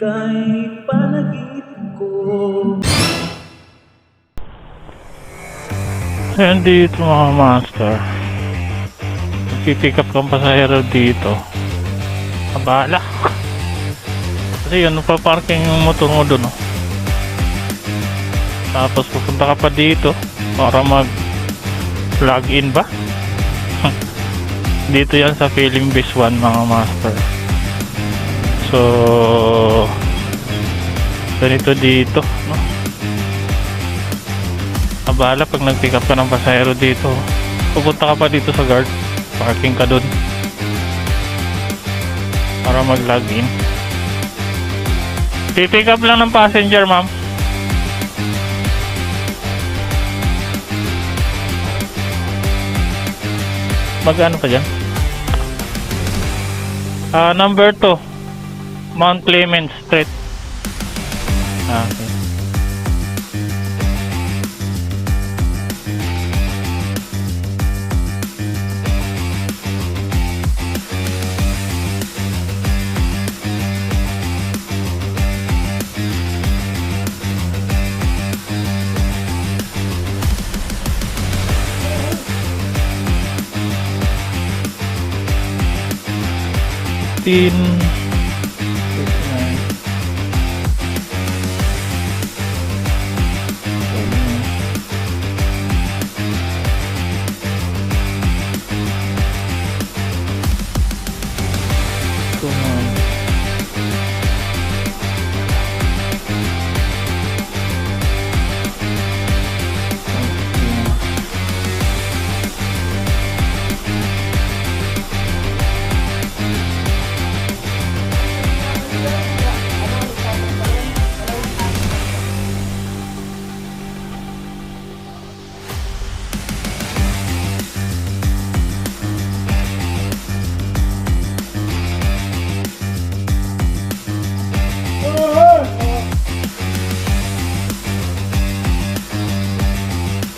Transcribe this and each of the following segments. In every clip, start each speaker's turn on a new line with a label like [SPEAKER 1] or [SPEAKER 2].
[SPEAKER 1] ika'y panaginip ko
[SPEAKER 2] Ayan dito mga master. Pipick up kang pasahero dito. Abala. Kasi yun, paparking yung motor mo dun. Oh. Tapos pupunta ka pa dito para mag log in ba? dito yan sa Base 1 mga master. So, ganito dito. No? Abala pag nag-pick up ka ng pasahero dito. Pupunta ka pa dito sa guard. Parking ka dun. Para mag-login. Pipick up lang ng passenger, ma'am. Mag-ano pa dyan? Ah, number 2. Mount Clement Street. Ah, okay. Tin.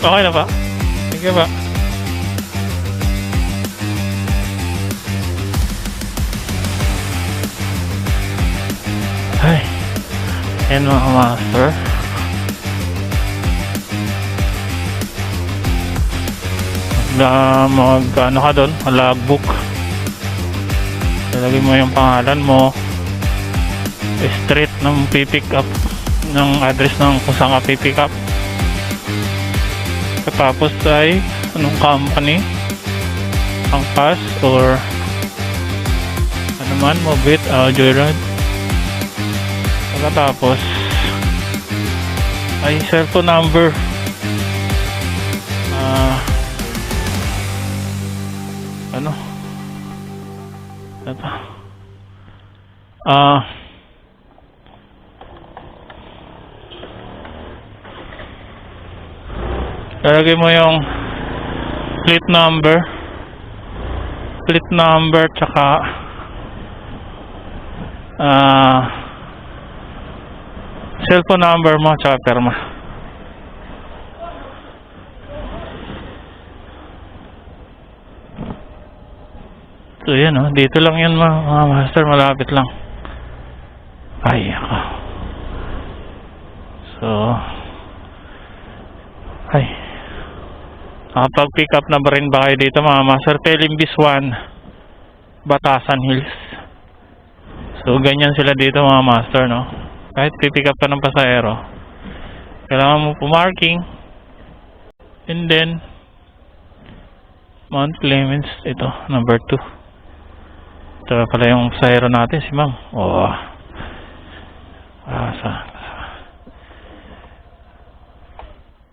[SPEAKER 2] Okay na ba? Sige ba? Ay. Yan mga master. Na mag ano ka doon, logbook. Ilagay mo yung pangalan mo. Street ng pipick up ng address ng kung saan ka pipick up. Tapos ay anong company? Ang pass or ano man mobit uh, joyride pagkatapos ay cellphone number. Ah ano? Ito ah Lalagay mo yung plate number. Plate number tsaka ah cellphone number mo tsaka perma. So yan oh, dito lang yan mga master, malapit lang. Ay, ako. So, ay, Nakapag-pick up na ba rin ba kayo dito mga master? Telimbis 1, Batasan Hills. So, ganyan sila dito mga master, no? Kahit pipick up ka ng pasahero, kailangan mo pumarking. And then, Mount Clemens, ito, number 2. Ito pala yung pasahero natin, si ma'am. Oh. Ah, sa,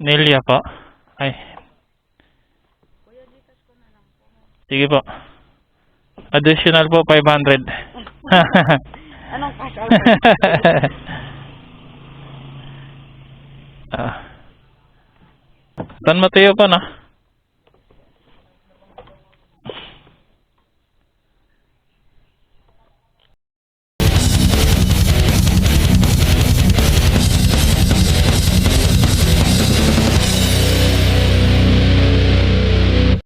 [SPEAKER 2] Nelia pa. Ay, Sige po. Additional po 500.
[SPEAKER 3] Anong cash out?
[SPEAKER 2] ah. San Mateo po na?